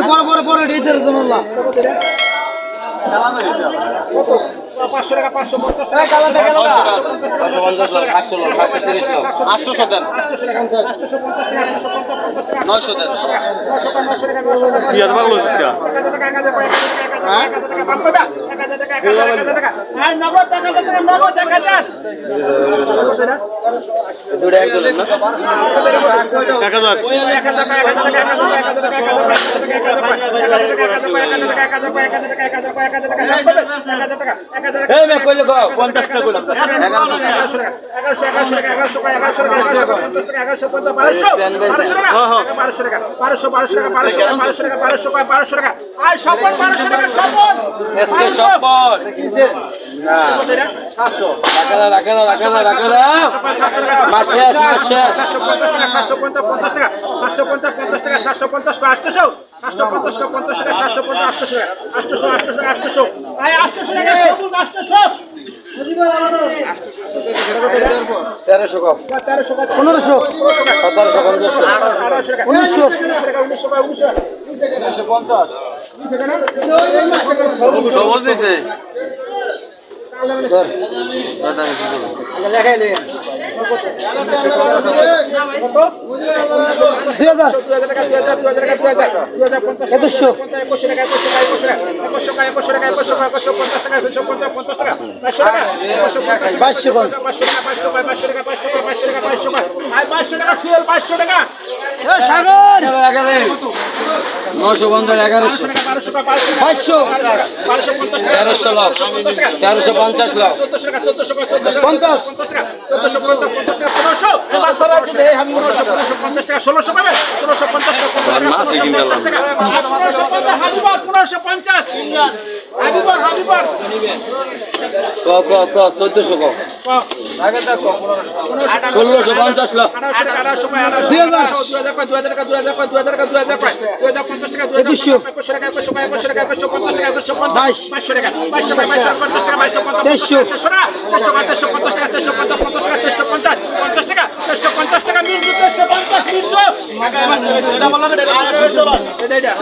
বড় বড় বড় রিজার্ভ জন্য পাঁচশো টাকা পাঁচশো পঞ্চাশ টাকা আটশো দেন নয়শো দেন নয়শো টাকা পঞ্চাশটা গোলাপ এগারোশো এগারোশো টাকা এগারোশো এগারোশো পঞ্চাশ টাকা এগারোশো পঞ্চাশ বারোশো বারোশো টাকা বারোশো টাকা বারোশো বারোশো টাকা বারোশো টাকা বারোশো টাকা বারোশো টাকা বারোশো টাকা আর সকল বারোশো টাকা এসকে সফল না রাখা দাও রাখা টাকা সাতশো পঞ্চাশ টাকা সাতশো পঞ্চাশ টাকা সাতশো পঞ্চাশ টাকা সাতশো পঞ্চাশ টাকা পঞ্চাশ টাকা সাতশো পঞ্চাশ আটশোশো টাকা আটশোশো আটশোশো আটশোশো টাকা আটশোশো তেরোশো কম। পনেরোশো। উনিশশো। পঞ্চাশ। সবুজ দেখাই দিন। দুই হাজার। একুশশো। বাইশশো টাকা সাগর! নশো পঞ্চাশ এগারোশো পাঁচশো তেরোশো লাভ তেরোশো পঞ্চাশ লাভ পঞ্চাশ পঞ্চাশ চোদ্দশো ষোলোশো পঞ্চাশ লাখ দু হাজার দু হাজার দু হাজার দু হাজার দুই হাজার দুই হাজার পঞ্চাশ পঞ্চাশ টাকা দুই হাজার একুশশো। একুশশো টাকা একুশশো পায় একুশশো টাকা একুশশো পঞ্চাশ টাকা একুশশো পঞ্চাশ বাইশ। বাইশশো টাকা বাইশশো টাকা বাইশশো পঞ্চাশ টাকা বাইশশো পঞ্চাশ তেইশশো। তেইশশো টাকা তেইশশো টাকা তেইশশো পঞ্চাশ টাকা তেইশশো পঞ্চাশ পঞ্চাশ টাকা তেইশশো পঞ্চাশ পঞ্চাশ টাকা তেইশশো পঞ্চাশ টাকা মির্জু তেইশশো পঞ্চাশ মির্জু এটা বললাম এটা এটা এটা